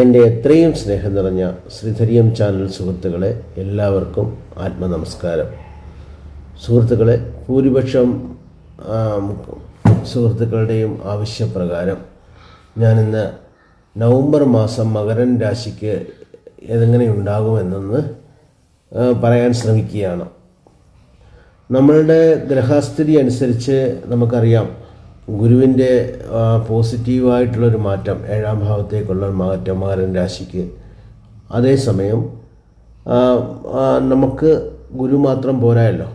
എന്റെ എത്രയും സ്നേഹം നിറഞ്ഞ ശ്രീധരിയം ചാനൽ സുഹൃത്തുക്കളെ എല്ലാവർക്കും ആത്മനമസ്കാരം. സുഹൃത്തുക്കളെ ഭൂരിപക്ഷം സുഹൃത്തുക്കളുടെയും ആവശ്യപ്രകാരം ഞാനിന്ന് നവംബർ മാസം മകരൻ രാശിക്ക് എതെങ്ങനെ ഉണ്ടാകുമെന്നൊന്ന് പറയാൻ ശ്രമിക്കുകയാണ്. നമ്മളുടെ ഗ്രഹസ്ഥിതി അനുസരിച്ച് നമുക്കറിയാം. ഗുരുവിന്റെ പോസിറ്റീവായിട്ടുള്ളൊരു മാറ്റം ഏഴാം ഭാവത്തേക്കുള്ള മാറ്റം മകരൻ രാശിക്ക്. അതേസമയം നമുക്ക് ഗുരു മാത്രം പോരായല്ലോ.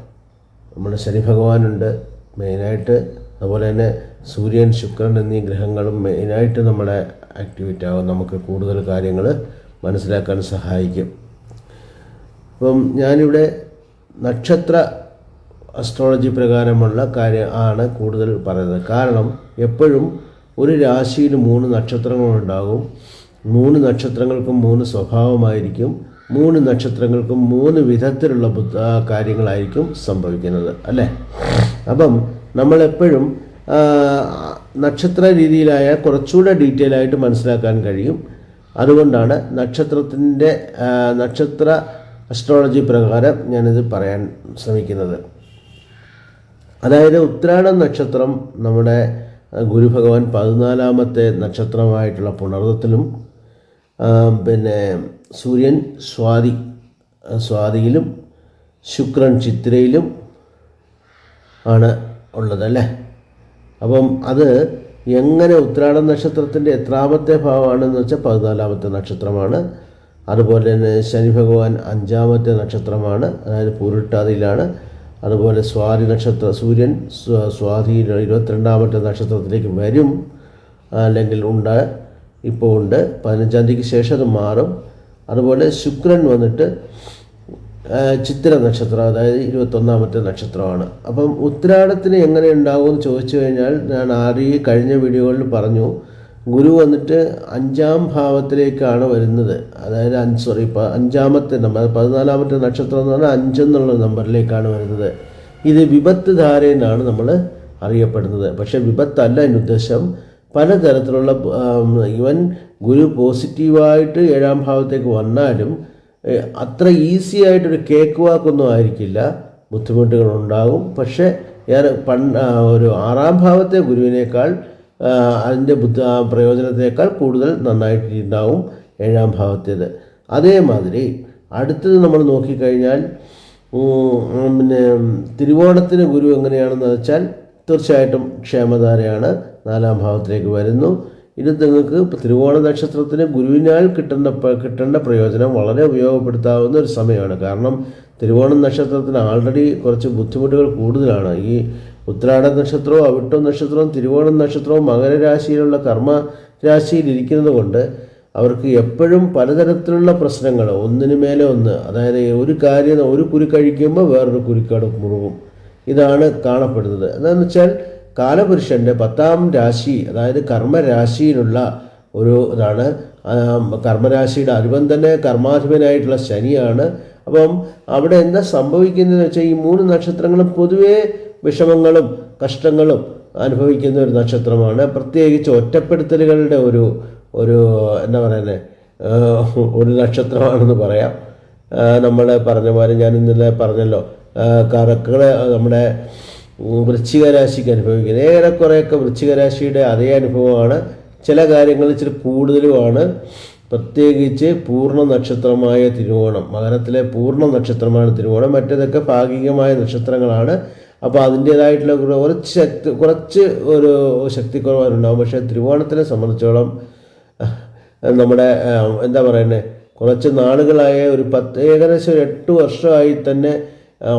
നമ്മുടെ ശനി ഭഗവാനുണ്ട് മെയിനായിട്ട്. അതുപോലെ തന്നെ സൂര്യൻ ശുക്രൻ എന്നീ ഗ്രഹങ്ങളും മെയിനായിട്ട് നമ്മളെ ആക്ടിവേറ്റ് ആകും. നമുക്ക് കൂടുതൽ കാര്യങ്ങൾ മനസ്സിലാക്കാൻ സഹായിക്കും. അപ്പം ഞാനിവിടെ നക്ഷത്ര അസ്ട്രോളജി പ്രകാരമുള്ള കാര്യം ആണ് കൂടുതൽ പറയുന്നത്. കാരണം എപ്പോഴും ഒരു രാശിയിൽ മൂന്ന് നക്ഷത്രങ്ങളുണ്ടാകും മൂന്ന് നക്ഷത്രങ്ങൾക്കും മൂന്ന് സ്വഭാവമായിരിക്കും. മൂന്ന് നക്ഷത്രങ്ങൾക്കും മൂന്ന് വിധത്തിലുള്ള കാര്യങ്ങളായിരിക്കും സംഭവിക്കുന്നത്. അല്ലേ? അപ്പം നമ്മളെപ്പോഴും നക്ഷത്ര രീതിയിലായ കുറച്ചുകൂടെ ഡീറ്റെയിൽ ആയിട്ട് മനസ്സിലാക്കാൻ കഴിയും. അതുകൊണ്ടാണ് നക്ഷത്രത്തിന്റെ നക്ഷത്ര അസ്ട്രോളജി പ്രകാരം ഞാനിത് പറയാൻ ശ്രമിക്കുന്നത്. അതായത് ഉത്രാടം നക്ഷത്രം നമ്മുടെ ഗുരുഭഗവാൻ പതിനാലാമത്തെ നക്ഷത്രമായിട്ടുള്ള പുണർദ്ദത്തിലും പിന്നെ സൂര്യൻ സ്വാതി സ്വാതിയിലും ശുക്രൻ ചിത്രയിലും ആണ് ഉള്ളതല്ലേ അപ്പം അത് എങ്ങനെ ഉത്രാടം നക്ഷത്രത്തിന്റെ എത്രാമത്തെ ഭാവമാണെന്ന് വെച്ചാൽ പതിനാലാമത്തെ നക്ഷത്രമാണ്. അതുപോലെ തന്നെ ശനി ഭഗവാൻ അഞ്ചാമത്തെ നക്ഷത്രമാണ്. അതായത് പൂരിട്ടാതിയിലാണ്. അതുപോലെ സ്വാതി നക്ഷത്ര സൂര്യൻ സ്വാതി ഇരുപത്തിരണ്ടാമത്തെ നക്ഷത്രത്തിലേക്ക് വരും. അല്ലെങ്കിൽ ഉണ്ട് ഇപ്പോൾ ഉണ്ട്. പതിനഞ്ചാം തീയതിക്ക് ശേഷം അത് മാറും. അതുപോലെ ശുക്രൻ വന്നിട്ട് ചിത്ര നക്ഷത്രം അതായത് ഇരുപത്തൊന്നാമത്തെ നക്ഷത്രമാണ്. അപ്പം ഉത്തരാടത്തിന് എങ്ങനെ ഉണ്ടാകുമെന്ന് ചോദിച്ചു കഴിഞ്ഞാൽ ഞാൻ ആദ്യം കഴിഞ്ഞ വീഡിയോകളിൽ പറഞ്ഞു. ഗുരു വന്നിട്ട് അഞ്ചാം ഭാവത്തിലേക്കാണ് വരുന്നത്. അതായത് അഞ്ച് സോറി അഞ്ചാമത്തെ നമ്പർ പതിനാലാമത്തെ നക്ഷത്രം എന്ന് പറഞ്ഞാൽ അഞ്ചെന്നുള്ള നമ്പറിലേക്കാണ് വരുന്നത്. ഇത് വിപത്ത് ധാരയെന്നാണ് നമ്മൾ അറിയപ്പെടുന്നത്. പക്ഷേ വിപത്തല്ല എന്റെ ഉദ്ദേശം. പലതരത്തിലുള്ള ഇവൻ ഗുരു പോസിറ്റീവായിട്ട് ഏഴാം ഭാവത്തേക്ക് വന്നാലും അത്ര ഈസി ആയിട്ടൊരു കേക്ക് വാക്കൊന്നും ആയിരിക്കില്ല. ബുദ്ധിമുട്ടുകൾ ഉണ്ടാകും പക്ഷേ ഞാൻ പണ്ട് ഒരു ആറാം ഭാവത്തെ ഗുരുവിനേക്കാൾ അതിന്റെ ബുദ്ധ പ്രയോജനത്തേക്കാൾ കൂടുതൽ നന്നായിട്ട് ഉണ്ടാവും ഏഴാം ഭാവത്തേത്. അതേമാതിരി അടുത്തത് നമ്മൾ നോക്കിക്കഴിഞ്ഞാൽ പിന്നെ തിരുവോണത്തിന് ഗുരു എങ്ങനെയാണെന്ന് വെച്ചാൽ തീർച്ചയായിട്ടും ക്ഷേമധാരയാണ് നാലാം ഭാവത്തിലേക്ക് വരുന്നു. ഇത് നിങ്ങൾക്ക് തിരുവോണ നക്ഷത്രത്തിന് ഗുരുവിനാൽ കിട്ടുന്ന കിട്ടേണ്ട പ്രയോജനം വളരെ ഉപയോഗപ്പെടുത്താവുന്ന ഒരു സമയമാണ്. കാരണം തിരുവോണം നക്ഷത്രത്തിന് ആൾറെഡി കുറച്ച് ബുദ്ധിമുട്ടുകൾ കൂടുതലാണ്. ഈ ഉത്രാട നക്ഷത്രവും അവിട്ടം നക്ഷത്രവും തിരുവോണം നക്ഷത്രവും മകരരാശിയിലുള്ള കർമ്മ രാശിയിൽ ഇരിക്കുന്നതുകൊണ്ട് അവർക്ക് എപ്പോഴും പലതരത്തിലുള്ള പ്രശ്നങ്ങൾ ഒന്നിനു മേലെ ഒന്ന്. അതായത് ഒരു കാര്യം ഒരു കുരു കഴിക്കുമ്പോൾ വേറൊരു കുരുക്കട മുറുകും. ഇതാണ് കാണപ്പെടുന്നത്. എന്താണെന്ന് വെച്ചാൽ കാലപുരുഷന്റെ പത്താം രാശി അതായത് കർമ്മരാശിയിലുള്ള ഒരു ഇതാണ്. കർമ്മരാശിയുടെ അധിപൻ തന്നെ കർമാധിപനായിട്ടുള്ള ശനിയാണ്. അപ്പം അവിടെ എന്താ സംഭവിക്കുന്നതെന്ന് വെച്ചാൽ ഈ മൂന്ന് നക്ഷത്രങ്ങളും പൊതുവേ വിഷമങ്ങളും കഷ്ടങ്ങളും അനുഭവിക്കുന്ന ഒരു നക്ഷത്രമാണ്. പ്രത്യേകിച്ച് ഒറ്റപ്പെടുത്തലുകളുടെ ഒരു ഒരു എന്താ പറയുന്നത് ഒരു നക്ഷത്രമാണെന്ന് പറയാം. നമ്മൾ പറഞ്ഞ പോലെ ഞാൻ ഇന്നലെ പറഞ്ഞല്ലോ ആ, കറക്കളെ നമ്മുടെ വൃശ്ചിക രാശിക്ക് അനുഭവിക്കുന്നത് ഏറെക്കുറെയൊക്കെ വൃശ്ചിക രാശിയുടെ അതേ അനുഭവമാണ്. ചില കാര്യങ്ങൾ ഇച്ചിരി കൂടുതലുമാണ്. പ്രത്യേകിച്ച് പൂർണ നക്ഷത്രമായ തിരുവോണം മകരത്തിലെ പൂർണ നക്ഷത്രമാണ് തിരുവോണം മറ്റേതൊക്കെ ഭാഗികമായ നക്ഷത്രങ്ങളാണ്. അപ്പോൾ അതിന്റേതായിട്ടുള്ള കുറ- കുറച്ച് ശക്തി കുറച്ച് ഒരു ശക്തിക്കുറവുണ്ടാവും. പക്ഷേ തിരുവോണത്തിനെ സംബന്ധിച്ചോളം നമ്മുടെ എന്താ പറയുന്നത് കുറച്ച് നാളുകളായ ഒരു പത്ത് ഏകദേശം ഒരു എട്ട് വർഷമായി തന്നെ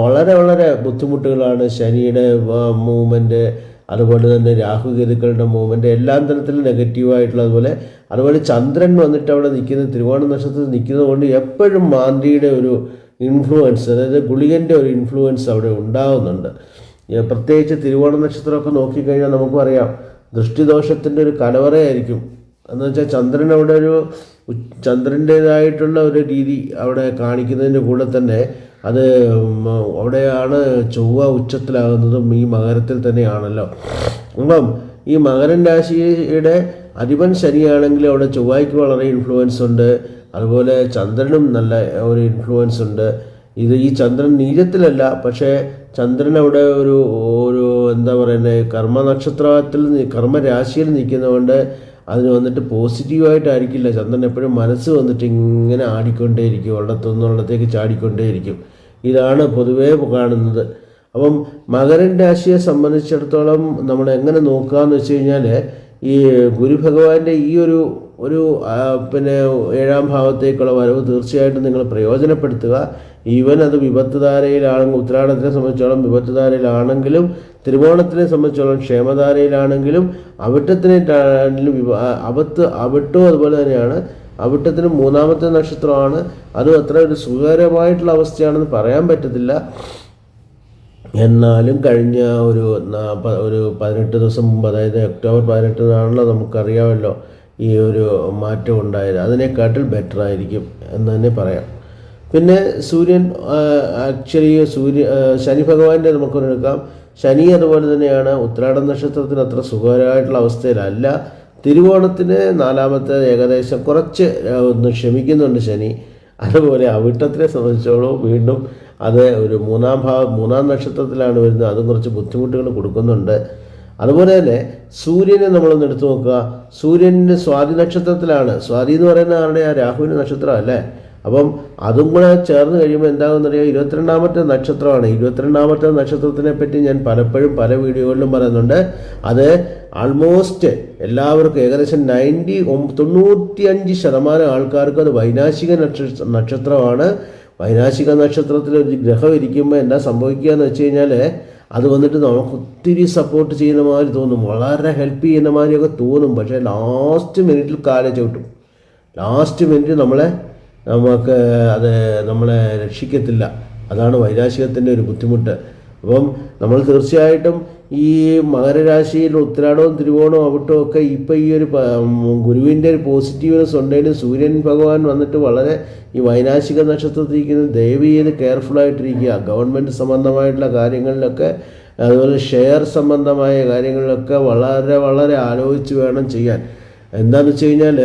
വളരെ വളരെ ബുദ്ധിമുട്ടുകളാണ് ശനിയുടെ മൂവ്മെന്റ് അതുപോലെ തന്നെ രാഹുകേതുക്കളുടെ മൂവ്മെന്റ് എല്ലാ തരത്തിലും നെഗറ്റീവായിട്ടുള്ള അതുപോലെ അതുപോലെ ചന്ദ്രൻ വന്നിട്ട് അവിടെ നിൽക്കുന്ന തിരുവോണ നക്ഷത്രത്തിൽ നിൽക്കുന്നത് കൊണ്ട് എപ്പോഴും മാന്തിയുടെ ഒരു ഇൻഫ്ലുവൻസ് അതായത് ഗുളികന്റെ ഒരു ഇൻഫ്ലുവൻസ് അവിടെ ഉണ്ടാകുന്നുണ്ട് പ്രത്യേകിച്ച് തിരുവോണ നക്ഷത്രമൊക്കെ നോക്കിക്കഴിഞ്ഞാൽ നമുക്കും അറിയാം. ദൃഷ്ടിദോഷത്തിന്റെ ഒരു കലവറയായിരിക്കും. എന്ന് വെച്ചാൽ ചന്ദ്രൻ അവിടെ ഒരു ചന്ദ്രന്റേതായിട്ടുള്ള ഒരു രീതി അവിടെ കാണിക്കുന്നതിന്റെ കൂടെ തന്നെ അത് അവിടെയാണ് ചൊവ്വ ഉച്ചത്തിലാകുന്നതും ഈ മകരത്തിൽ തന്നെയാണല്ലോ. അപ്പം ഈ മകരൻ രാശിയുടെ അധിപൻ ശനിയാണെങ്കിൽ അവിടെ ചൊവ്വയ്ക്ക് വളരെ ഇൻഫ്ലുവൻസ് ഉണ്ട്. അതുപോലെ ചന്ദ്രനും നല്ല ഒരു ഇൻഫ്ലുവൻസ് ഉണ്ട്. ഇത് ഈ ചന്ദ്രൻ നീചത്തിലല്ല പക്ഷേ ചന്ദ്രൻ അവിടെ ഒരു ഒരു എന്താ പറയുന്നത് കർമ്മ നക്ഷത്രത്തിൽ കർമ്മരാശിയിൽ നിൽക്കുന്നതുകൊണ്ട് അതിന് വന്നിട്ട് പോസിറ്റീവായിട്ടായിരിക്കില്ല ചന്ദ്രൻ എപ്പോഴും മനസ്സ് വന്നിട്ട് ഇങ്ങനെ ആടിക്കൊണ്ടേയിരിക്കും ഉള്ളത്തുനിന്ന് ഉള്ളത്തേക്ക് ചാടിക്കൊണ്ടേയിരിക്കും. ഇതാണ് പൊതുവേ കാണുന്നത്. അപ്പം മകരൻ രാശിയെ സംബന്ധിച്ചിടത്തോളം നമ്മൾ എങ്ങനെ നോക്കുകയെന്ന് വെച്ച് കഴിഞ്ഞാൽ ഈ ഗുരുഭഗവാന്റെ ഈ ഒരു ഒരു പിന്നെ ഏഴാം ഭാവത്തേക്കുള്ള വരവ് തീർച്ചയായിട്ടും നിങ്ങൾ പ്രയോജനപ്പെടുത്തുക. ഈവൻ അത് വിപത്തുധാരയിലാണെങ്കിൽ ഉത്തരാടത്തിനെ സംബന്ധിച്ചോളം വിപത്തുധാരയിലാണെങ്കിലും തിരുവോണത്തിനെ സംബന്ധിച്ചോളം ക്ഷേമധാരയിലാണെങ്കിലും അവിട്ടത്തിനെ അവത്ത് അവിട്ടും അതുപോലെ തന്നെയാണ് അവിട്ടത്തിന് മൂന്നാമത്തെ നക്ഷത്രമാണ്. അതും അത്ര ഒരു സുഖകരമായിട്ടുള്ള അവസ്ഥയാണെന്ന് പറയാൻ പറ്റത്തില്ല. എന്നാലും കഴിഞ്ഞ ഒരു ഒരു പതിനെട്ട് ദിവസം മുമ്പ് അതായത് ഒക്ടോബർ പതിനെട്ടിനാണല്ലോ നമുക്കറിയാമല്ലോ ഈ ഒരു മാറ്റം ഉണ്ടായത്. അതിനെക്കാട്ടിൽ ബെറ്റർ ആയിരിക്കും എന്ന് തന്നെ പറയാം. പിന്നെ സൂര്യൻ ആക്ച്വലി സൂര്യ ശനി ഭഗവാന്റെ നമുക്ക് എടുക്കാം. ശനി അതുപോലെ തന്നെയാണ്. ഉത്രാട നക്ഷത്രത്തിന് അത്ര സുഖകരമായിട്ടുള്ള അവസ്ഥയിലല്ല. തിരുവോണത്തിന് നാലാമത്തെ ഏകദേശം കുറച്ച് ഒന്ന് ക്ഷമിക്കുന്നുണ്ട് ശനി. അതുപോലെ അവിട്ടത്തിനെ സംബന്ധിച്ചോളം വീണ്ടും അത് ഒരു മൂന്നാം ഭാവം മൂന്നാം നക്ഷത്രത്തിലാണ് വരുന്നത്. അതും കുറച്ച് ബുദ്ധിമുട്ടുകൾ കൊടുക്കുന്നുണ്ട്. അതുപോലെ തന്നെ സൂര്യനെ നമ്മളൊന്ന് എടുത്തു നോക്കുക. സൂര്യന്റെ സ്വാതി നക്ഷത്രത്തിലാണ്. സ്വാതി എന്ന് പറയുന്ന ആരുടെ? ആ രാഹുവിന്റെ നക്ഷത്രം അല്ലേ അപ്പം അതും കൂടെ ചേർന്ന് കഴിയുമ്പോൾ എന്താകുമെന്നറിയാം? ഇരുപത്തിരണ്ടാമത്തെ നക്ഷത്രമാണ്. ഇരുപത്തിരണ്ടാമത്തെ നക്ഷത്രത്തിനെ പറ്റി ഞാൻ പലപ്പോഴും പല വീഡിയോകളിലും പറയുന്നുണ്ട്. അത് ആൾമോസ്റ്റ് എല്ലാവർക്കും ഏകദേശം നയന്റി തൊണ്ണൂറ്റി അഞ്ച് ശതമാനം ആൾക്കാർക്ക് അത് വൈനാശിക നക്ഷ നക്ഷത്രമാണ്. വൈനാശിക നക്ഷത്രത്തിൽ ഒരു ഗ്രഹം ഇരിക്കുമ്പോൾ എന്താ സംഭവിക്കുക എന്ന് വെച്ച് കഴിഞ്ഞാൽ അത് വന്നിട്ട് നമുക്ക് ഒത്തിരി സപ്പോർട്ട് ചെയ്യുന്ന മാതിരി തോന്നും. വളരെ ഹെൽപ്പ് ചെയ്യുന്ന മാതിരിയൊക്കെ തോന്നും. പക്ഷേ ലാസ്റ്റ് മിനിറ്റിൽ കാലെ ചവിട്ടും. ലാസ്റ്റ് മിനിറ്റ് നമ്മളെ നമുക്ക് അത് നമ്മളെ രക്ഷിക്കത്തില്ല. അതാണ് വൈരാശികത്തിന്റെ ഒരു ബുദ്ധിമുട്ട്. അപ്പം നമ്മൾ തീർച്ചയായിട്ടും ഈ മകരരാശിയിൽ ഉത്തരാടവും തിരുവോണവും അവിട്ടവും ഒക്കെ ഇപ്പം ഈ ഒരു ഗുരുവിന്റെ ഒരു പോസിറ്റീവ്നെസ് ഉണ്ടെങ്കിലും സൂര്യൻ ഭഗവാൻ വന്നിട്ട് വളരെ ഈ വൈനാശിക നക്ഷത്രത്തിൽ ഇരിക്കുന്ന. ദയവ് ചെയ്ത് കെയർഫുൾ ആയിട്ടിരിക്കുക. ഗവൺമെന്റ് സംബന്ധമായിട്ടുള്ള കാര്യങ്ങളിലൊക്കെ അതുപോലെ ഷെയർ സംബന്ധമായ കാര്യങ്ങളിലൊക്കെ വളരെ വളരെ ആലോചിച്ച് വേണം ചെയ്യാൻ. എന്താണെന്ന് വെച്ച് കഴിഞ്ഞാൽ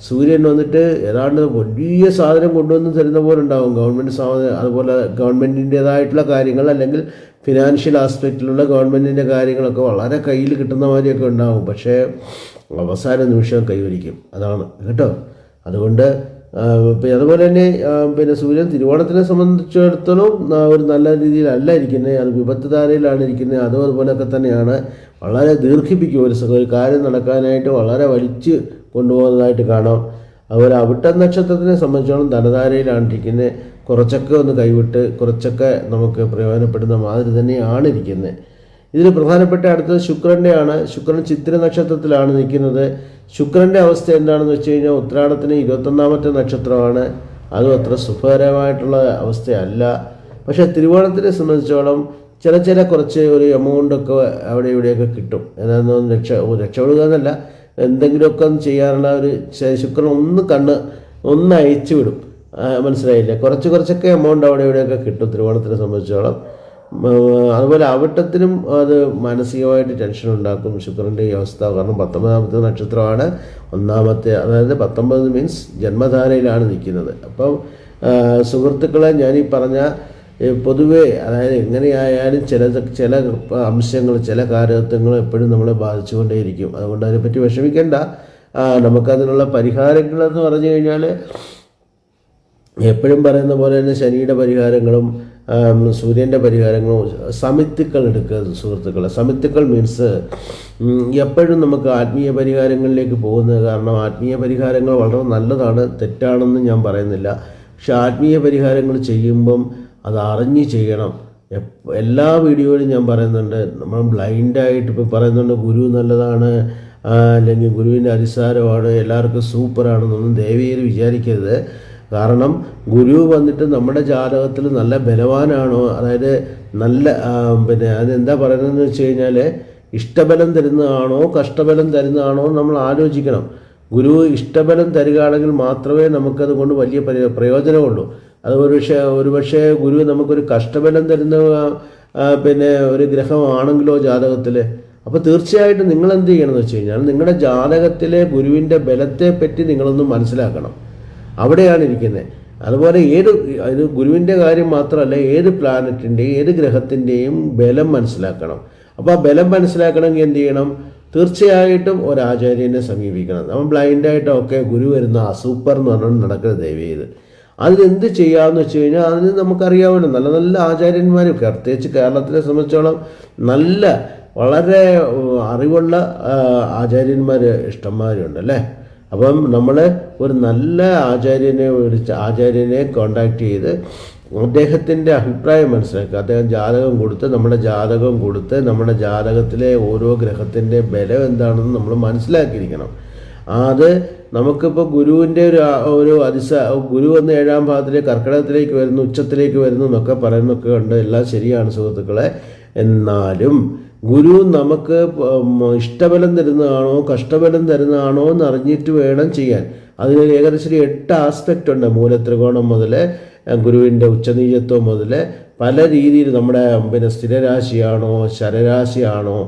സൂര്യൻ വന്നിട്ട് ഏതാണ്ട് വലിയ സാധനം കൊണ്ടുവന്ന് തരുന്ന പോലെ ഉണ്ടാവും. ഗവൺമെന്റ് സാധനം അതുപോലെ ഗവൺമെന്റിന്റേതായിട്ടുള്ള കാര്യങ്ങൾ അല്ലെങ്കിൽ ഫിനാൻഷ്യൽ ആസ്പെക്റ്റിലുള്ള ഗവൺമെന്റിന്റെ കാര്യങ്ങളൊക്കെ വളരെ കയ്യിൽ കിട്ടുന്ന മാതിരിയൊക്കെ ഉണ്ടാവും. പക്ഷേ അവസാന നിമിഷം കൈവരിക്കും. അതാണ്. കേട്ടോ? അതുകൊണ്ട് അതുപോലെ തന്നെ പിന്നെ സൂര്യൻ തിരുവോണത്തിനെ സംബന്ധിച്ചിടത്തോളം ഒരു നല്ല രീതിയിലല്ല ഇരിക്കുന്നത് അത് വിപത്ത് ധാരയിലാണ് ഇരിക്കുന്നത് അതും അതുപോലെയൊക്കെ തന്നെയാണ്. വളരെ ദീർഘിപ്പിക്കും ഒരു ഒരു കാര്യം നടക്കാനായിട്ട് വളരെ വലിച്ച് കൊണ്ടുപോകുന്നതായിട്ട് കാണാം. അതുപോലെ അവിട്ട നക്ഷത്രത്തിനെ സംബന്ധിച്ചോളം ധനധാരയിലാണ് ഇരിക്കുന്നത് കുറച്ചൊക്കെ ഒന്ന് കൈവിട്ട് കുറച്ചൊക്കെ നമുക്ക് പ്രയോജനപ്പെടുന്ന മാതിരി തന്നെയാണ് ഇരിക്കുന്നത് ഇതിൽ പ്രധാനപ്പെട്ട അടുത്തത് ശുക്രന്റെയാണ് ശുക്രൻ ചിത്ര നക്ഷത്രത്തിലാണ് നിൽക്കുന്നത്. ശുക്രന്റെ അവസ്ഥ എന്താണെന്ന് വെച്ച് കഴിഞ്ഞാൽ ഉത്രാടത്തിന് ഇരുപത്തൊന്നാമത്തെ നക്ഷത്രമാണ്. അതും അത്ര സുഖകരമായിട്ടുള്ള അവസ്ഥയല്ല. പക്ഷേ തിരുവോണത്തിനെ സംബന്ധിച്ചോളം ചില ചില കുറച്ച് ഒരു എമൗണ്ടൊക്കെ അവിടെ ഇവിടെയൊക്കെ കിട്ടും. എന്താണെന്ന് രക്ഷ രക്ഷപ്പെടുക എന്നല്ല. എന്തെങ്കിലുമൊക്കെ ഒന്ന് ചെയ്യാനുള്ള ഒരു ശുക്രൻ ഒന്ന് കണ്ണ് ഒന്ന് അയച്ചു വിടും. മനസ്സിലായില്ല? കുറച്ച് കുറച്ചൊക്കെ എമൗണ്ട് അവിടെ ഇവിടെയൊക്കെ കിട്ടും തിരുവോണത്തിനെ സംബന്ധിച്ചോളം. അതുപോലെ അവിട്ടത്തിനും അത് മാനസികമായിട്ട് ടെൻഷൻ ഉണ്ടാക്കും. ശുക്രന്റെ ഈ അവസ്ഥ. കാരണം പത്തൊമ്പതാമത്തെ നക്ഷത്രമാണ് ഒന്നാമത്തെ അതായത് പത്തൊമ്പത് മീൻസ് ജന്മധാരയിലാണ് നിൽക്കുന്നത്. അപ്പം സുഹൃത്തുക്കളെ ഞാനീ പറഞ്ഞ പൊതുവെ അതായത് എങ്ങനെയായാലും ചില ചില അംശങ്ങൾ ചില കാര്യത്വങ്ങൾ എപ്പോഴും നമ്മളെ ബാധിച്ചുകൊണ്ടേയിരിക്കും. അതുകൊണ്ട് അതിനെപ്പറ്റി വിഷമിക്കേണ്ട. നമുക്കതിനുള്ള പരിഹാരങ്ങളെന്ന് പറഞ്ഞു കഴിഞ്ഞാൽ എപ്പോഴും പറയുന്ന പോലെ തന്നെ ശനിയുടെ പരിഹാരങ്ങളും സൂര്യന്റെ പരിഹാരങ്ങളും സമിത്തുക്കൾ എടുക്കുക സുഹൃത്തുക്കൾ സമിത്തുക്കൾ മീൻസ് എപ്പോഴും നമുക്ക് ആത്മീയ പരിഹാരങ്ങളിലേക്ക് പോകുന്നത് കാരണം ആത്മീയ പരിഹാരങ്ങൾ വളരെ നല്ലതാണ് തെറ്റാണെന്ന് ഞാൻ പറയുന്നില്ല. പക്ഷെ ആത്മീയ പരിഹാരങ്ങൾ ചെയ്യുമ്പം അത് അറിഞ്ഞ് ചെയ്യണം. എല്ലാ വീഡിയോയിലും ഞാൻ പറയുന്നുണ്ട് നമ്മൾ ബ്ലൈൻഡായിട്ട് ഇപ്പോൾ പറയുന്നുണ്ട് ഗുരു നല്ലതാണ് അല്ലെങ്കിൽ ഗുരുവിന്റെ അടിസ്ഥാനമാണ് എല്ലാവർക്കും സൂപ്പറാണെന്നൊന്നും ദയവേത് വിചാരിക്കരുത്. കാരണം ഗുരു വന്നിട്ട് നമ്മുടെ ജാതകത്തിൽ നല്ല ബലവാനാണോ? അതായത് നല്ല പിന്നെ അതെന്താ പറയുന്നതെന്ന് വെച്ച് കഴിഞ്ഞാൽ ഇഷ്ടബലം തരുന്നതാണോ കഷ്ടബലം തരുന്നതാണോ നമ്മൾ ആലോചിക്കണം. ഗുരു ഇഷ്ടബലം തരികയാണെങ്കിൽ മാത്രമേ നമുക്കത് കൊണ്ട് വലിയ പരി- പ്രയോജനമുള്ളൂ. അത് ഒരുപക്ഷെ ഒരുപക്ഷെ ഒരു ഗുരു നമുക്കൊരു കഷ്ടബലം തരുന്ന പിന്നെ ഒരു ഗ്രഹമാണെങ്കിലോ ജാതകത്തിൽ അപ്പോൾ തീർച്ചയായിട്ടും നിങ്ങൾ എന്ത് ചെയ്യണമെന്ന് വെച്ച് കഴിഞ്ഞാൽ നിങ്ങളുടെ ജാതകത്തിലെ ഗുരുവിന്റെ ബലത്തെ പറ്റി നിങ്ങളൊന്ന് മനസ്സിലാക്കണം. അവിടെയാണ് ഇരിക്കുന്നത് അതുപോലെ ഏത് ഇത് ഗുരുവിന്റെ കാര്യം മാത്രമല്ല ഏത് പ്ലാനറ്റിന്റെയും ഏത് ഗ്രഹത്തിന്റെയും ബലം മനസ്സിലാക്കണം. അപ്പോൾ ആ ബലം മനസ്സിലാക്കണമെങ്കിൽ എന്ത് ചെയ്യണം? തീർച്ചയായിട്ടും ഒരാചാര്യനെ സമീപിക്കണം. നമ്മൾ ബ്ലൈൻഡായിട്ട് ഒക്കെ ഗുരു വരുന്ന ആ സൂപ്പർ എന്ന് പറഞ്ഞുകൊണ്ട് നടക്കരുത് ദയവ് ചെയ്ത് അതിനെന്ത് ചെയ്യാമെന്ന് വെച്ച് കഴിഞ്ഞാൽ അതിന് നമുക്കറിയാമല്ലോ നല്ല നല്ല ആചാര്യന്മാർ പ്രത്യേകിച്ച് കേരളത്തിനെ സംബന്ധിച്ചോളം നല്ല വളരെ അറിവുള്ള ആചാര്യന്മാർ ഇഷ്ടന്മാരുണ്ട് അല്ലേ? അപ്പം നമ്മൾ ഒരു നല്ല ആചാര്യനെ വിളിച്ച് ആചാര്യനെ കോണ്ടാക്ട് ചെയ്ത് അദ്ദേഹത്തിന്റെ അഭിപ്രായം മനസ്സിലാക്കുക. അദ്ദേഹം ജാതകം കൊടുത്ത് നമ്മുടെ ജാതകം കൊടുത്ത് നമ്മുടെ ജാതകത്തിലെ ഓരോ ഗ്രഹത്തിന്റെ ബലം എന്താണെന്ന് നമ്മൾ മനസ്സിലാക്കിയിരിക്കണം. അത് നമുക്കിപ്പോൾ ഗുരുവിന്റെ ഒരു ഒരു അതിസ ഗുരു വന്ന് ഏഴാം ഭാഗത്തിലേക്ക് കർക്കിടകത്തിലേക്ക് വരുന്നു ഉച്ചത്തിലേക്ക് വരുന്നു എന്നൊക്കെ പറയുന്നൊക്കെ ഉണ്ട് എല്ലാം ശരിയാണ് സുഹൃത്തുക്കളെ. എന്നാലും ഗുരു നമുക്ക് ഇഷ്ടബലം തരുന്നതാണോ കഷ്ടബലം തരുന്നതാണോ എന്ന് അറിഞ്ഞിട്ട് വേണം ചെയ്യാൻ. അതിന് ഏകദേശം ഒരു എട്ട് ആസ്പെക്റ്റ് ഉണ്ട്. മൂലത്രികോണം മുതൽ ഗുരുവിന്റെ ഉച്ചനീചത്വം മുതൽ പല രീതിയിൽ നമ്മുടെ പിന്നെ സ്ഥിരരാശിയാണോ ശരരാശിയാണോ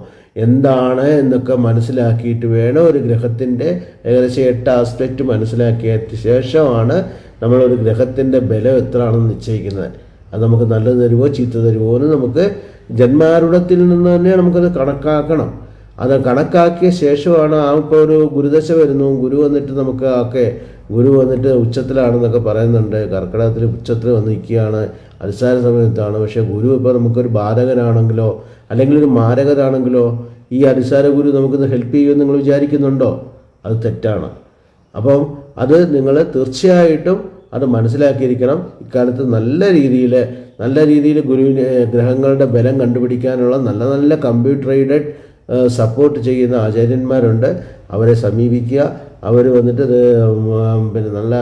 എന്താണ് എന്നൊക്കെ മനസ്സിലാക്കിയിട്ട് വേണം ഒരു ഗ്രഹത്തിന്റെ ഏകദേശം എട്ട് ആസ്പെക്റ്റ് മനസ്സിലാക്കിയ ശേഷമാണ് നമ്മളൊരു ഗ്രഹത്തിന്റെ ബലം എത്രയാണെന്ന് നിശ്ചയിക്കുന്നത്. അത് നമുക്ക് നല്ലത് തരുമോ ചീത്ത തരുമോ എന്ന് നമുക്ക് ജന്മാരുടത്തിൽ നിന്ന് തന്നെ നമുക്കത് കണക്കാക്കണം. അത് കണക്കാക്കിയ ശേഷമാണ് ആ ഇപ്പോൾ ഒരു ഗുരുദശ വരുന്നു. ഗുരു വന്നിട്ട് നമുക്ക് ഒക്കെ ഗുരു വന്നിട്ട് ഉച്ചത്തിലാണെന്നൊക്കെ പറയുന്നുണ്ട്. കർക്കിടകത്തിൽ ഉച്ചത്തിൽ വന്ന് നിൽക്കുകയാണ്. അടിസ്ഥാന സമയത്താണ്. പക്ഷേ ഗുരു ഇപ്പോൾ നമുക്കൊരു ബാധകനാണെങ്കിലോ അല്ലെങ്കിൽ ഒരു മാരകനാണെങ്കിലോ ഈ അടിസ്ഥാന ഗുരു നമുക്കിത് ഹെൽപ്പ് ചെയ്യുമെന്ന് നിങ്ങൾ വിചാരിക്കുന്നുണ്ടോ? അത് തെറ്റാണ്. അപ്പം അത് നിങ്ങൾ തീർച്ചയായിട്ടും അത് മനസ്സിലാക്കിയിരിക്കണം. ഇക്കാലത്ത് നല്ല രീതിയിൽ നല്ല രീതിയിൽ ഗുരുവിന് ഗ്രഹങ്ങളുടെ ബലം കണ്ടുപിടിക്കാനുള്ള നല്ല നല്ല കമ്പ്യൂട്ടറൈഡഡ് സപ്പോർട്ട് ചെയ്യുന്ന ആചാര്യന്മാരുണ്ട്. അവരെ സമീപിക്കുക. അവർ വന്നിട്ട് പിന്നെ നല്ല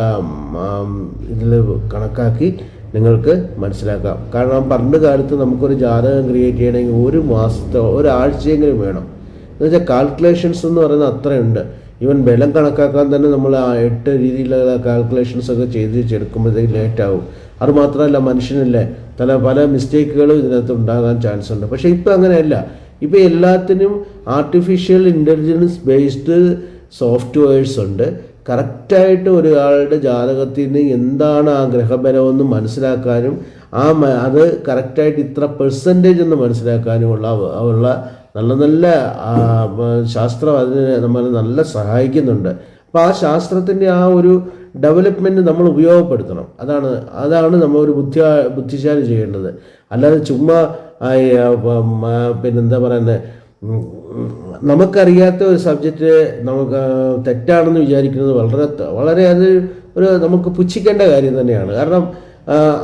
ഇതിൽ കണക്കാക്കി നിങ്ങൾക്ക് മനസ്സിലാക്കാം. കാരണം പണ്ട് കാലത്ത് നമുക്കൊരു ജാതകം ക്രിയേറ്റ് ചെയ്യണമെങ്കിൽ ഒരു മാസത്തെ ഒരാഴ്ചയെങ്കിലും വേണം. എന്നുവെച്ചാൽ കാൽക്കുലേഷൻസ് എന്ന് പറയുന്നത് അത്രയുണ്ട്. ഈവൻ ബലം കണക്കാക്കാൻ തന്നെ നമ്മൾ ആ എട്ട് രീതിയിലുള്ള കാൽക്കുലേഷൻസ് ഒക്കെ ചെയ്ത് ചെടുക്കുമ്പോഴത്തേക്ക് ലേറ്റാവും അത് മാത്രമല്ല മനുഷ്യനല്ലേ പല പല മിസ്റ്റേക്കുകളും ഇതിനകത്ത് ഉണ്ടാകാൻ ചാൻസ് ഉണ്ട്. പക്ഷേ ഇപ്പം അങ്ങനെയല്ല. ഇപ്പം എല്ലാത്തിനും ആർട്ടിഫിഷ്യൽ ഇന്റലിജൻസ് ബേസ്ഡ് സോഫ്റ്റ്വെയർസ് ഉണ്ട്. കറക്റ്റായിട്ട് ഒരാളുടെ ജാതകത്തിൽ നിന്ന് എന്താണ് ആ ഗ്രഹബലമെന്ന് മനസ്സിലാക്കാനും ആ അത് കറക്റ്റായിട്ട് ഇത്ര പെർസെന്റേജ് എന്ന് മനസ്സിലാക്കാനുമുള്ള ഉള്ള നല്ല നല്ല ശാസ്ത്രം അതിന് നമ്മളെ നല്ല സഹായിക്കുന്നുണ്ട്. അപ്പോൾ ആ ശാസ്ത്രത്തിന്റെ ആ ഒരു ഡെവലപ്മെന്റ് നമ്മൾ ഉപയോഗപ്പെടുത്തണം. അതാണ് അതാണ് നമ്മൾ ഒരു ബുദ്ധി ബുദ്ധിശാലി ചെയ്യേണ്ടത്. അല്ലാതെ ചുമ്മാ പിന്നെന്താ പറയുന്നത് നമുക്കറിയാത്ത ഒരു സബ്ജക്റ്റ് നമുക്ക് തെറ്റാണെന്ന് വിചാരിക്കുന്നത് വളരെ വളരെ അത് ഒരു നമുക്ക് പുച്ഛിക്കേണ്ട കാര്യം തന്നെയാണ്. കാരണം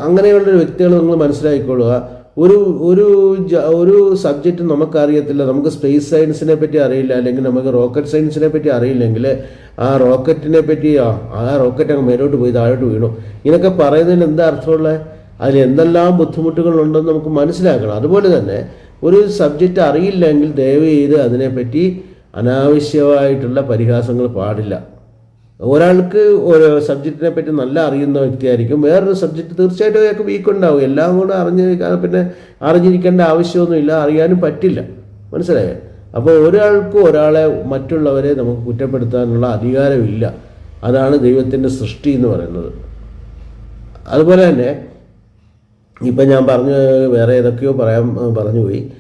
അങ്ങനെയുള്ളൊരു വ്യക്തികൾ നിങ്ങൾ മനസ്സിലാക്കിക്കൊള്ളുക. ഒരു ഒരു ഒരു സബ്ജക്റ്റ് നമുക്കറിയത്തില്ല. നമുക്ക് സ്പേസ് സയൻസിനെ പറ്റി അറിയില്ല. അല്ലെങ്കിൽ നമുക്ക് റോക്കറ്റ് സയൻസിനെ പറ്റി അറിയില്ലെങ്കിൽ ആ റോക്കറ്റിനെ പറ്റി ആ റോക്കറ്റ് അങ്ങ് മേലോട്ട് പോയി താഴോട്ട് വീണു. ഇങ്ങനെയൊക്കെ പറയുന്നതിന് എന്താ അർത്ഥമുള്ളത്? അതിൽ എന്തെല്ലാം ബുദ്ധിമുട്ടുകളുണ്ടെന്ന് നമുക്ക് മനസ്സിലാക്കണം. അതുപോലെ തന്നെ ഒരു സബ്ജക്റ്റ് അറിയില്ലെങ്കിൽ ദയവ് ചെയ്ത് അതിനെപ്പറ്റി അനാവശ്യമായിട്ടുള്ള പരിഹാസങ്ങൾ പാടില്ല. ഒരാൾക്ക് ഒരു സബ്ജക്റ്റിനെ പറ്റി നല്ല അറിയുന്ന വ്യക്തിയായിരിക്കും. വേറൊരു സബ്ജക്റ്റ് തീർച്ചയായിട്ടും അയാൾക്ക് വീക്ക് ഉണ്ടാവും. എല്ലാം കൂടെ അറിഞ്ഞ് പിന്നെ അറിഞ്ഞിരിക്കേണ്ട ആവശ്യമൊന്നുമില്ല. അറിയാനും പറ്റില്ല. മനസ്സിലായോ? അപ്പോൾ ഒരാൾക്ക് ഒരാളെ മറ്റുള്ളവരെ നമുക്ക് കുറ്റപ്പെടുത്താനുള്ള അധികാരമില്ല. അതാണ് ദൈവത്തിന്റെ സൃഷ്ടി എന്ന് പറയുന്നത്. അതുപോലെ തന്നെ ഇപ്പം ഞാൻ പറഞ്ഞു വേറെ ഏതൊക്കെയോ പറയാൻ പറഞ്ഞു പറഞ്ഞുപോയി.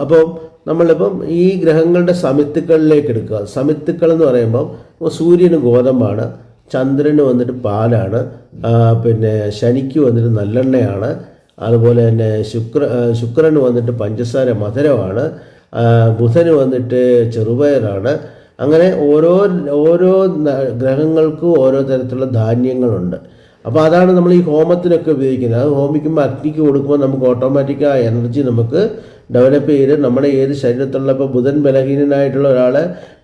അപ്പം നമ്മളിപ്പം ഈ ഗ്രഹങ്ങളുടെ സമിത്തുക്കളിലേക്ക് എടുക്കുക. സമിത്തുക്കൾ എന്ന് പറയുമ്പം സൂര്യന് ഗോതമ്പാണ് ചന്ദ്രന് വന്നിട്ട് പാലാണ് പിന്നെ ശനിക്ക് വന്നിട്ട് നല്ലെണ്ണയാണ് അതുപോലെ തന്നെ ശുക്ര ശുക്രന് വന്നിട്ട് പഞ്ചസാര മധുരമാണ് ബുധന് വന്നിട്ട് ചെറുപയറാണ്. അങ്ങനെ ഓരോ ഓരോ ഗ്രഹങ്ങൾക്കും ഓരോ തരത്തിലുള്ള ധാന്യങ്ങളുണ്ട്. അപ്പോൾ അതാണ് നമ്മൾ ഈ ഹോമത്തിനൊക്കെ ഉപയോഗിക്കുന്നത്. അത് ഹോമിക്കുമ്പോൾ അഗ്നിക്ക് കൊടുക്കുമ്പോൾ നമുക്ക് ഓട്ടോമാറ്റിക് ആ എനർജി നമുക്ക് ഡെവലപ്പ് ചെയ്ത് നമ്മുടെ ഏത് ശരീരത്തിലുള്ള ഇപ്പോൾ ബുധൻ ബലഹീനനായിട്ടുള്ള ഒരാൾ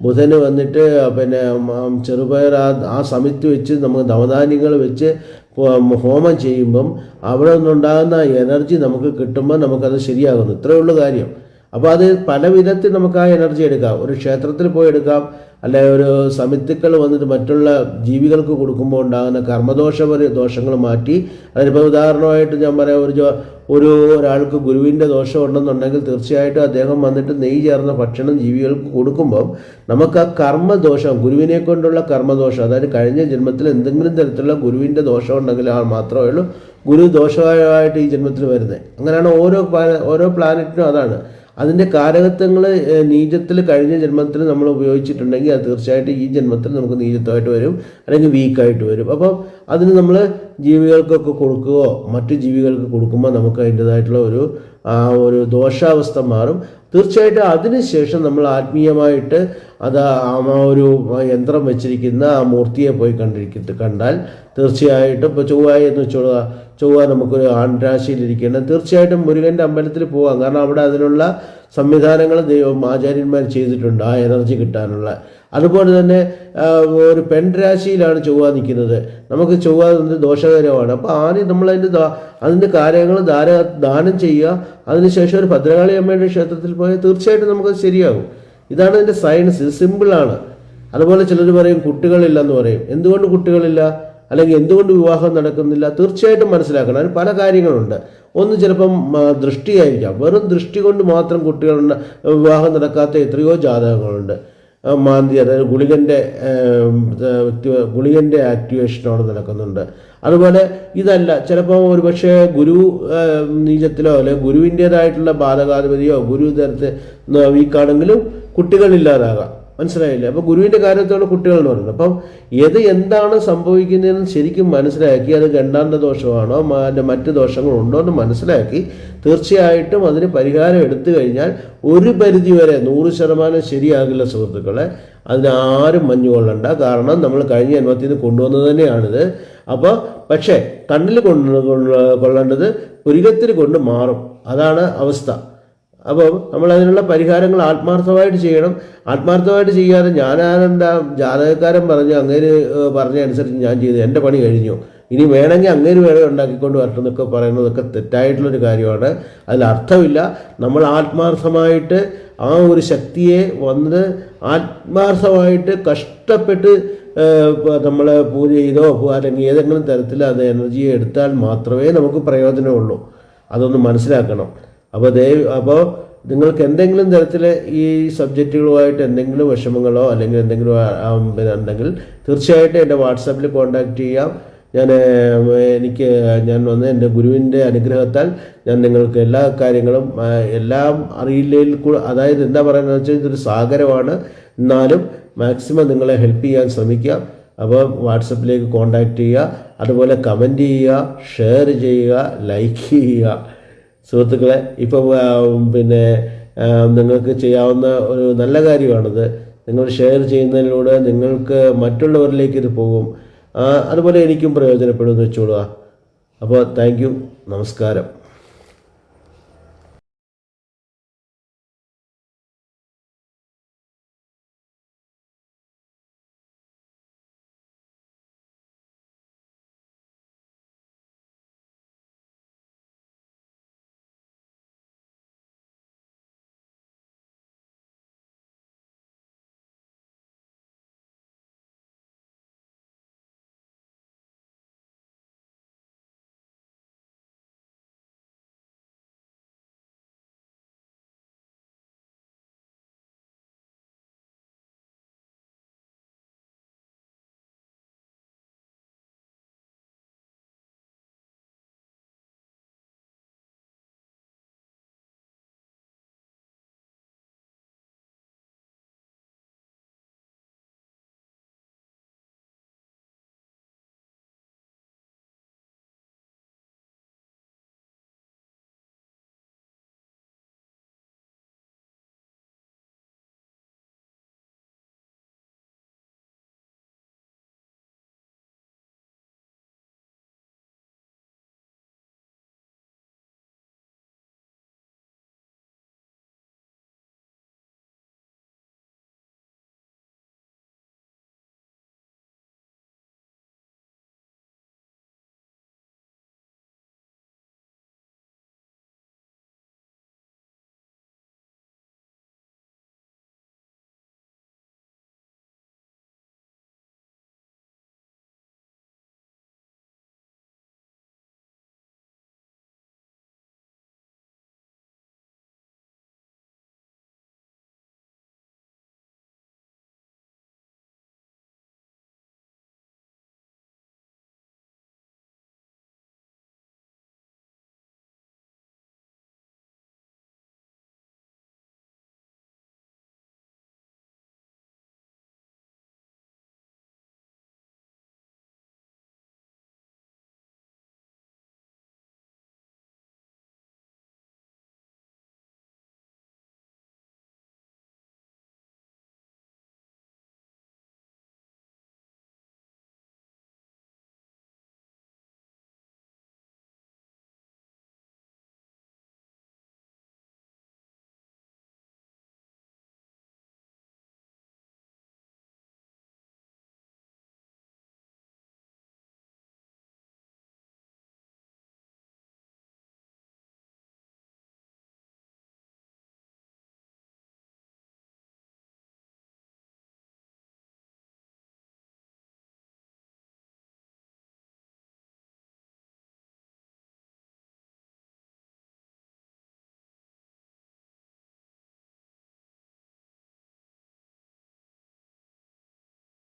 ബുധന് വന്നിട്ട് പിന്നെ ചെറുപയർ ആ ആ സമയത്ത് വെച്ച് നമുക്ക് നവധാന്യങ്ങൾ വെച്ച് ഹോമം ചെയ്യുമ്പം അവിടെ നിന്നുണ്ടാകുന്ന എനർജി നമുക്ക് കിട്ടുമ്പോൾ നമുക്കത് ശരിയാകുന്നു. ഇത്രയേ കാര്യം. അപ്പോൾ അത് പല വിധത്തിൽ നമുക്ക് ആ എനർജി എടുക്കാം. ഒരു ക്ഷേത്രത്തിൽ പോയി എടുക്കാം. അല്ലെ ഒരു സമിത്തുക്കൾ വന്നിട്ട് മറ്റുള്ള ജീവികൾക്ക് കൊടുക്കുമ്പോൾ ഉണ്ടാകുന്ന കർമ്മദോഷ ദോഷങ്ങൾ മാറ്റി. അതിനിപ്പോൾ ഉദാഹരണമായിട്ട് ഞാൻ പറയാം ഒരു ഒരു ഒരാൾക്ക് ഗുരുവിന്റെ ദോഷം ഉണ്ടെന്നുണ്ടെങ്കിൽ തീർച്ചയായിട്ടും അദ്ദേഹം വന്നിട്ട് നെയ്യ് ചേർന്ന ഭക്ഷണം ജീവികൾക്ക് കൊടുക്കുമ്പോൾ നമുക്ക് ആ കർമ്മദോഷം ഗുരുവിനെ കൊണ്ടുള്ള കർമ്മദോഷം അതായത് കഴിഞ്ഞ ജന്മത്തിൽ എന്തെങ്കിലും തരത്തിലുള്ള ഗുരുവിന്റെ ദോഷം ഉണ്ടെങ്കിൽ ആ മാത്രമേ ഉള്ളൂ. ഗുരു ദോഷമായിട്ട് ഈ ജന്മത്തിൽ വരുന്നത് അങ്ങനെയാണ് ഓരോ ഓരോ പ്ലാനറ്റിനും അതാണ്. അതിന്റെ കാരകത്വങ്ങൾ നീചത്തിൽ കഴിഞ്ഞ ജന്മത്തിൽ നമ്മൾ ഉപയോഗിച്ചിട്ടുണ്ടെങ്കിൽ അത് തീർച്ചയായിട്ടും ഈ ജന്മത്തിൽ നമുക്ക് നീചത്വമായിട്ട് വരും അല്ലെങ്കിൽ വീക്കായിട്ട് വരും. അപ്പം അതിന് നമ്മൾ ജീവികൾക്കൊക്കെ കൊടുക്കുകയോ മറ്റു ജീവികൾക്ക് കൊടുക്കുമ്പോൾ നമുക്ക് അതിന്റെതായിട്ടുള്ള ഒരു ഒരു ദോഷാവസ്ഥ മാറും. തീർച്ചയായിട്ടും അതിനുശേഷം നമ്മൾ ആത്മീയമായിട്ട് അത് ആ ഒരു യന്ത്രം വെച്ചിരിക്കുന്ന ആ മൂർത്തിയെ പോയി കണ്ടിരിക്കുന്നത് കണ്ടാൽ തീർച്ചയായിട്ടും ഇപ്പോൾ ചൊവ്വ എന്ന് വെച്ചോളുക ചൊവ്വ നമുക്കൊരു ആൺരാശിയിലിരിക്കണം തീർച്ചയായിട്ടും മുരുകന്റെ അമ്പലത്തിൽ പോകാം കാരണം അവിടെ അതിനുള്ള സംവിധാനങ്ങൾ ദൈവം ആചാര്യന്മാർ ചെയ്തിട്ടുണ്ട് ആ എനർജി കിട്ടാനുള്ള. അതുപോലെ തന്നെ ഒരു പെൺരാശിയിലാണ് ചൊവ്വ നിൽക്കുന്നത്. നമുക്ക് ചൊവ്വ ദോഷകരമാണ്. അപ്പോൾ ആദ്യം നമ്മൾ അതിന്റെ അതിന്റെ കാര്യങ്ങൾ ദാന ദാനം ചെയ്യുക. അതിനുശേഷം ഒരു ഭദ്രകാളി അമ്മയുടെ ക്ഷേത്രത്തിൽ പോയാൽ തീർച്ചയായിട്ടും നമുക്കത് ശരിയാകും. ഇതാണ് അതിന്റെ സയൻസ്. ഇത് സിമ്പിളാണ് അതുപോലെ ചിലർ പറയും കുട്ടികളില്ലെന്ന് പറയും. എന്തുകൊണ്ട് കുട്ടികളില്ല? അല്ലെങ്കിൽ എന്തുകൊണ്ട് വിവാഹം നടക്കുന്നില്ല? തീർച്ചയായിട്ടും മനസ്സിലാക്കണം. അതിന് പല കാര്യങ്ങളുണ്ട്. ഒന്ന് ചിലപ്പം ദൃഷ്ടിയായിരിക്കാം. വെറും ദൃഷ്ടി കൊണ്ട് മാത്രം കുട്ടികളുണ്ട് വിവാഹം നടക്കാത്ത എത്രയോ ജാതകങ്ങളുണ്ട്. മാന്തി അതായത് ഗുളികന്റെ ഗുളികന്റെ ആക്ടിവേഷൻ അവിടെ നടക്കുന്നുണ്ട്. അതുപോലെ ഇതല്ല ചിലപ്പോൾ ഒരു പക്ഷേ ഗുരു നീചത്തിലോ അല്ലെങ്കിൽ ഗുരുവിന്റേതായിട്ടുള്ള ബാധകാധിപതിയോ ഗുരു തരത്തിൽ വീക്കാണെങ്കിലും കുട്ടികളില്ലാതാകാം. മനസ്സിലായില്ലേ? അപ്പോൾ ഗുരുവിന്റെ കാര്യത്തോടെ കുട്ടികൾ എന്ന് പറയുന്നത്. അപ്പം ഏത് എന്താണ് സംഭവിക്കുന്നതെന്ന് ശരിക്കും മനസ്സിലാക്കി അത് ഗണ്ടാന്ത ദോഷമാണോ അതിന്റെ മറ്റ് ദോഷങ്ങളുണ്ടോ എന്ന് മനസ്സിലാക്കി തീർച്ചയായിട്ടും അതിന് പരിഹാരം എടുത്തു കഴിഞ്ഞാൽ ഒരു പരിധി വരെ നൂറ് ശതമാനം ശരിയാകില്ല സുഹൃത്തുക്കളെ. അതിനാരും മഞ്ഞുകൊള്ളണ്ട മഞ്ഞു കൊള്ളണ്ട. കാരണം നമ്മൾ കഴിഞ്ഞ ജന്മത്തിൽ നിന്ന് കൊണ്ടുവന്നത് തന്നെയാണിത്. അപ്പോൾ പക്ഷേ കണ്ണിൽ കൊണ്ട് കൊള്ള- കൊള്ളേണ്ടത് പുരികത്തിൽ കൊണ്ട് മാറും. അതാണ് അവസ്ഥ. അപ്പോൾ നമ്മൾ അതിനുള്ള പരിഹാരങ്ങൾ ആത്മാർത്ഥമായിട്ട് ചെയ്യണം. ആത്മാർത്ഥമായിട്ട് ചെയ്യാതെ ഞാനാണെന്താ ജാതകക്കാരൻ പറഞ്ഞ് അങ്ങേര് പറഞ്ഞ അനുസരിച്ച് ഞാൻ ചെയ്തു എന്റെ പണി കഴിഞ്ഞു. ഇനി വേണമെങ്കിൽ അങ്ങേര് വേണേൽ ഉണ്ടാക്കിക്കൊണ്ട് വരണം എന്നൊക്കെ പറയുന്നതൊക്കെ തെറ്റായിട്ടുള്ളൊരു കാര്യമാണ്. അതിൽ അർത്ഥമില്ല. നമ്മൾ ആത്മാർത്ഥമായിട്ട് ആ ഒരു ശക്തിയെ വന്ന് ആത്മാർത്ഥമായിട്ട് കഷ്ടപ്പെട്ട് നമ്മൾ പൂജ ചെയ്തോ അല്ലെങ്കിൽ ഏതെങ്കിലും തരത്തിൽ അത് എനർജിയെ എടുത്താൽ മാത്രമേ നമുക്ക് പ്രയോജനമുള്ളൂ. അതൊന്ന് മനസ്സിലാക്കണം. അപ്പോൾ ദയവ് അപ്പോൾ നിങ്ങൾക്ക് എന്തെങ്കിലും തരത്തിൽ ഈ സബ്ജക്റ്റുകളുമായിട്ട് എന്തെങ്കിലും വിഷമങ്ങളോ അല്ലെങ്കിൽ എന്തെങ്കിലും പിന്നെ ഉണ്ടെങ്കിൽ തീർച്ചയായിട്ടും എന്റെ വാട്സാപ്പിൽ കോൺടാക്റ്റ് ചെയ്യാം. ഞാൻ എനിക്ക് ഞാൻ വന്ന് എന്റെ ഗുരുവിന്റെ അനുഗ്രഹത്താൽ ഞാൻ നിങ്ങൾക്ക് എല്ലാ കാര്യങ്ങളും എല്ലാം അറിയില്ലയിൽ കൂടെ അതായത് എന്താ പറയുന്നത് വെച്ചാൽ ഇതൊരു സാഗരമാണ്. എന്നാലും മാക്സിമം നിങ്ങളെ ഹെൽപ്പ് ചെയ്യാൻ ശ്രമിക്കാം അപ്പോൾ വാട്സപ്പിലേക്ക് കോൺടാക്റ്റ് ചെയ്യുക. അതുപോലെ കമന്റ് ചെയ്യുക ഷെയർ ചെയ്യുക ലൈക്ക് ചെയ്യുക. സുഹൃത്തുക്കളെ ഇപ്പം പിന്നെ നിങ്ങൾക്ക് ചെയ്യാവുന്ന ഒരു നല്ല കാര്യമാണിത്. നിങ്ങൾ ഷെയർ ചെയ്യുന്നതിലൂടെ നിങ്ങൾക്ക് മറ്റുള്ളവരിലേക്ക് ഇത് പോകും. അതുപോലെ എനിക്കും പ്രയോജനപ്പെടുമെന്ന് വെച്ചോളുക അപ്പോൾ താങ്ക് നമസ്കാരം.